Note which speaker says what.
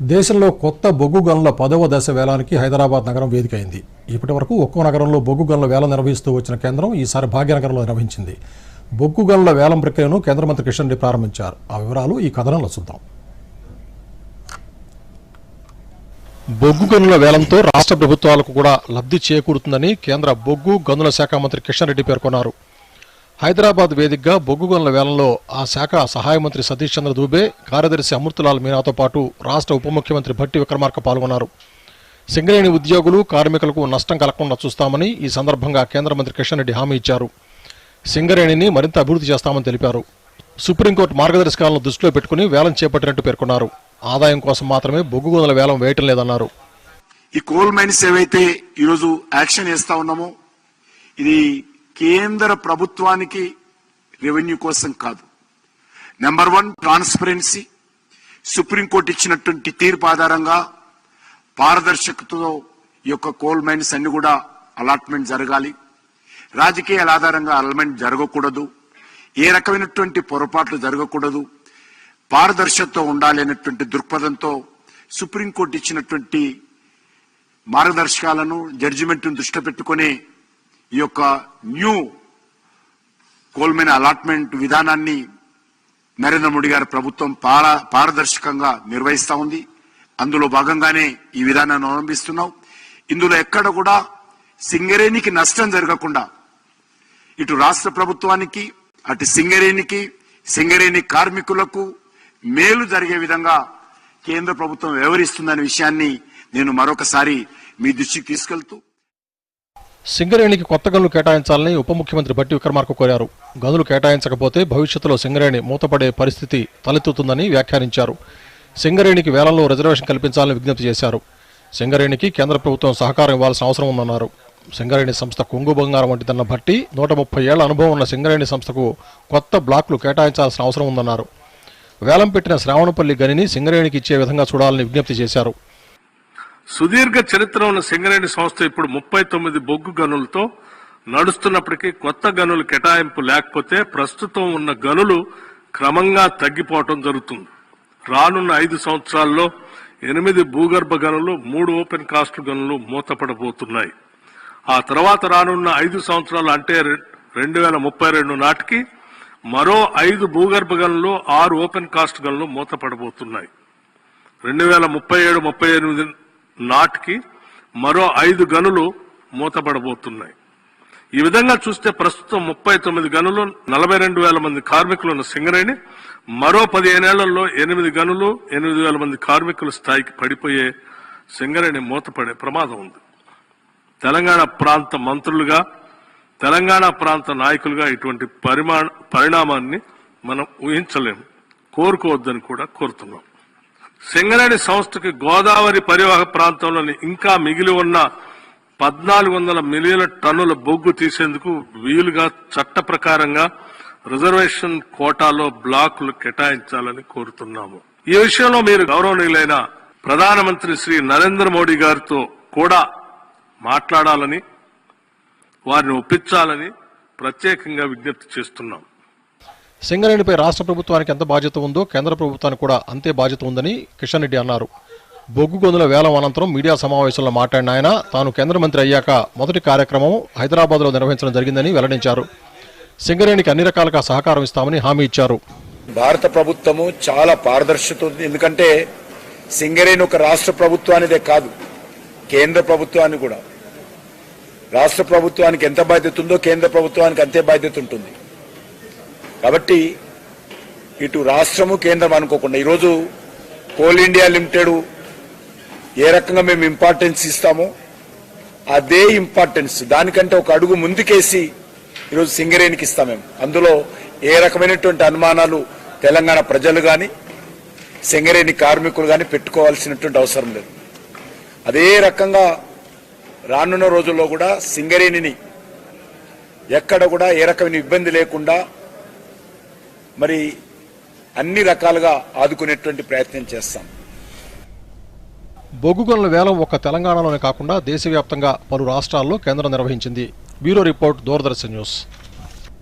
Speaker 1: దేశంలో కొత్త బొగ్గు గనుల పదవ దశ వేలానికి హైదరాబాద్ నగరం వేదికైంది. ఇప్పటి వరకు ఒక్కో నగరంలో బొగ్గు గనుల వేలం నిర్వహిస్తూ వచ్చిన కేంద్రం ఈసారి భాగ్యనగరంలో నిర్వహించింది. బొగ్గు గనుల వేలం ప్రక్రియను కేంద్ర మంత్రి కిషన్ రెడ్డి ప్రారంభించారు. ఆ వివరాలు ఈ కథనంలో చూద్దాం. బొగ్గు గనుల వేలంతో రాష్ట్ర ప్రభుత్వాలకు కూడా లబ్ధి చేకూరుతుందని కేంద్ర బొగ్గు గనుల శాఖ మంత్రి కిషన్ రెడ్డి పేర్కొన్నారు. హైదరాబాద్ వేదికగా బొగ్గుగొనల వేలంలో ఆ శాఖ సహాయ మంత్రి సతీష్ చంద్ర దూబే కార్యదర్శి అమృతలాల్ మీనాతో పాటు రాష్ట్ర ఉప ముఖ్యమంత్రి భట్టి విక్రమార్క పాల్గొన్నారు. సింగరేణి ఉద్యోగులు కార్మికులకు నష్టం కలగకుండా చూస్తామని ఈ సందర్భంగా కేంద్ర మంత్రి కిషన్ రెడ్డి హామీ ఇచ్చారు. సింగరేణిని మరింత అభివృద్ధి చేస్తామని తెలిపారు. సుప్రీంకోర్టు మార్గదర్శకాలను దృష్టిలో పెట్టుకుని వేలం చేపట్టినట్టు పేర్కొన్నారు. ఆదాయం కోసం మాత్రమే బొగ్గు వేలం వేయటం లేదన్నారు.
Speaker 2: ఈ కోల్ మైన్స్ ఏవైతే ఈరోజు యాక్షన్ చేస్తా ఉన్నామో ఇది కేంద్ర ప్రభుత్వానికి రెవెన్యూ కోసం కాదు. నెంబర్ వన్ ట్రాన్స్పరెన్సీ సుప్రీంకోర్టు ఇచ్చినటువంటి తీర్పు ఆధారంగా పారదర్శకతతో ఈ యొక్క కోల్ మైన్స్ అన్ని కూడా అలాట్మెంట్ జరగాలి. రాజకీయాల ఆధారంగా అలాట్మెంట్ జరగకూడదు. ఏ రకమైనటువంటి పొరపాట్లు జరగకూడదు. పారదర్శకత ఉండాలి అనేటువంటి దృక్పథంతో సుప్రీంకోర్టు ఇచ్చినటువంటి మార్గదర్శకాలను జడ్జిమెంట్ను దృష్టి పెట్టుకుని ఈ యొక్క న్యూ కోల్మెన్ అలాట్మెంట్ విధానాన్ని నరేంద్ర మోడీ గారి ప్రభుత్వం పార పారదర్శకంగా నిర్వహిస్తూ ఉంది. అందులో భాగంగానే ఈ విధానాన్ని అవలంబిస్తున్నాం. ఇందులో ఎక్కడ కూడా సింగరేణికి నష్టం జరగకుండా ఇటు రాష్ట్ర ప్రభుత్వానికి అటు సింగరేణికి సింగరేణి కార్మికులకు మేలు జరిగే విధంగా కేంద్ర ప్రభుత్వం వ్యవహరిస్తుందనే విషయాన్ని నేను మరొకసారి మీ దృష్టికి తీసుకెళ్తూ
Speaker 1: సింగరేణికి కొత్త గనులు కేటాయించాలని ఉప ముఖ్యమంత్రి భట్టి విక్రమార్క కోరారు. గనులు కేటాయించకపోతే భవిష్యత్తులో సింగరేణి మూతపడే పరిస్థితి తలెత్తుతుందని వ్యాఖ్యానించారు. సింగరేణికి వేలంలో రిజర్వేషన్ కల్పించాలని విజ్ఞప్తి చేశారు. సింగరేణికి కేంద్ర ప్రభుత్వం సహకారం ఇవ్వాల్సిన అవసరం ఉందన్నారు. సింగరేణి సంస్థ కొంగు బంగారం వంటిదన్న బట్టి నూట ముప్పై ఏళ్ళ అనుభవం ఉన్న సింగరేణి సంస్థకు కొత్త బ్లాక్లు కేటాయించాల్సిన అవసరం ఉందన్నారు. వేలం పెట్టిన శ్రావణపల్లి గనిని సింగరేణికి ఇచ్చే విధంగా చూడాలని విజ్ఞప్తి చేశారు.
Speaker 3: సుదీర్ఘ చరిత్ర ఉన్న సింగరేణి సంస్థ ఇప్పుడు ముప్పై తొమ్మిది బొగ్గు గనులతో నడుస్తున్నప్పటికీ కొత్త గనులు కేటాయింపు లేకపోతే ప్రస్తుతం ఉన్న గనులు క్రమంగా తగ్గిపోవటం జరుగుతుంది. రానున్న ఐదు సంవత్సరాల్లో ఎనిమిది భూగర్భ గనులు మూడు ఓపెన్ కాస్ట్ గనులు మూతపడబోతున్నాయి. ఆ తర్వాత రానున్న ఐదు సంవత్సరాలు అంటే రెండు వేల ముప్పై రెండు నాటికి మరో ఐదు భూగర్భ గనులు ఆరు ఓపెన్ కాస్ట్ గనులు మూతపడబోతున్నాయి. రెండు వేల ముప్పై ఏడు ముప్పై ఎనిమిది నాటికి మరో ఐదు గనులు మూతపడబోతున్నాయి ఈ విధంగా చూస్తే ప్రస్తుతం ముప్పై తొమ్మిది గనులు నలభై రెండు వేల మంది కార్మికులు ఉన్న సింగరేణి మరో పదిహేనేళ్ళలో ఎనిమిది గనులు ఎనిమిది వేల మంది కార్మికుల స్థాయికి పడిపోయే సింగరేణి మూతపడే ప్రమాదం ఉంది. తెలంగాణ ప్రాంత మంత్రులుగా తెలంగాణ ప్రాంత నాయకులుగా ఇటువంటి పరిమాణ పరిణామాన్ని మనం ఊహించలేము. కోరుకోవద్దని కూడా కోరుతున్నాం. సింగరేణి సంస్థకి గోదావరి పరివాహ ప్రాంతంలోని ఇంకా మిగిలి ఉన్న పద్నాలుగు వందల మిలియన్ల టన్నుల బొగ్గు తీసేందుకు వీలుగా చట్ట ప్రకారంగా రిజర్వేషన్ కోటాలో బ్లాకులు కేటాయించాలని కోరుతున్నాము. ఈ విషయంలో మీరు గౌరవనీయులైన ప్రధానమంత్రి శ్రీ నరేంద్ర మోడీ గారితో కూడా మాట్లాడాలని వారిని ఒప్పించాలని ప్రత్యేకంగా విజ్ఞప్తి చేస్తున్నాం.
Speaker 1: సింగరేణిపై రాష్ట్ర ప్రభుత్వానికి ఎంత బాధ్యత ఉందో కేంద్ర ప్రభుత్వానికి కూడా అంతే బాధ్యత ఉందని కిషన్ రెడ్డి అన్నారు. బొగ్గు గొంతుల వేలం అనంతరం మీడియా సమావేశంలో మాట్లాడిన ఆయన తాను కేంద్ర మంత్రి అయ్యాక మొదటి కార్యక్రమం హైదరాబాద్లో నిర్వహించడం జరిగిందని వెల్లడించారు. సింగరేణికి అన్ని రకాలుగా సహకారం ఇస్తామని హామీ ఇచ్చారు.
Speaker 4: భారత ప్రభుత్వము చాలా పారదర్శకత ఉంది ఎందుకంటే సింగరేణి ఒక రాష్ట్ర ప్రభుత్వానిదే కాదు కేంద్ర ప్రభుత్వానికి కూడా. రాష్ట్ర ప్రభుత్వానికి ఎంత బాధ్యత ఉందో కేంద్ర ప్రభుత్వానికి అంతే బాధ్యత ఉంటుంది. కాబట్టి ఇటు రాష్ట్రము కేంద్రం అనుకోకుండా ఈరోజు కోల్ ఇండియా లిమిటెడ్ ఏ రకంగా మేము ఇంపార్టెన్స్ ఇస్తామో అదే ఇంపార్టెన్స్. దానికంటే ఒక అడుగు ముందుకేసి ఈరోజు సింగరేణికి ఇస్తాం మేము. అందులో ఏ రకమైనటువంటి అనుమానాలు తెలంగాణ ప్రజలు కానీ సింగరేణి కార్మికులు కానీ పెట్టుకోవాల్సినటువంటి అవసరం లేదు. అదే రకంగా రానున్న రోజుల్లో కూడా సింగరేణిని ఎక్కడ కూడా ఏ రకమైన ఇబ్బంది లేకుండా మరి అన్ని రకాలుగా ఆదుకునేటువంటి ప్రయత్నం చేస్తాం.
Speaker 1: బొగ్గుగనుల వేలం ఒక్క తెలంగాణలోనే కాకుండా దేశవ్యాప్తంగా పలు రాష్ట్రాల్లో కేంద్రం నిర్వహించింది. Bureau report Doordarshan news.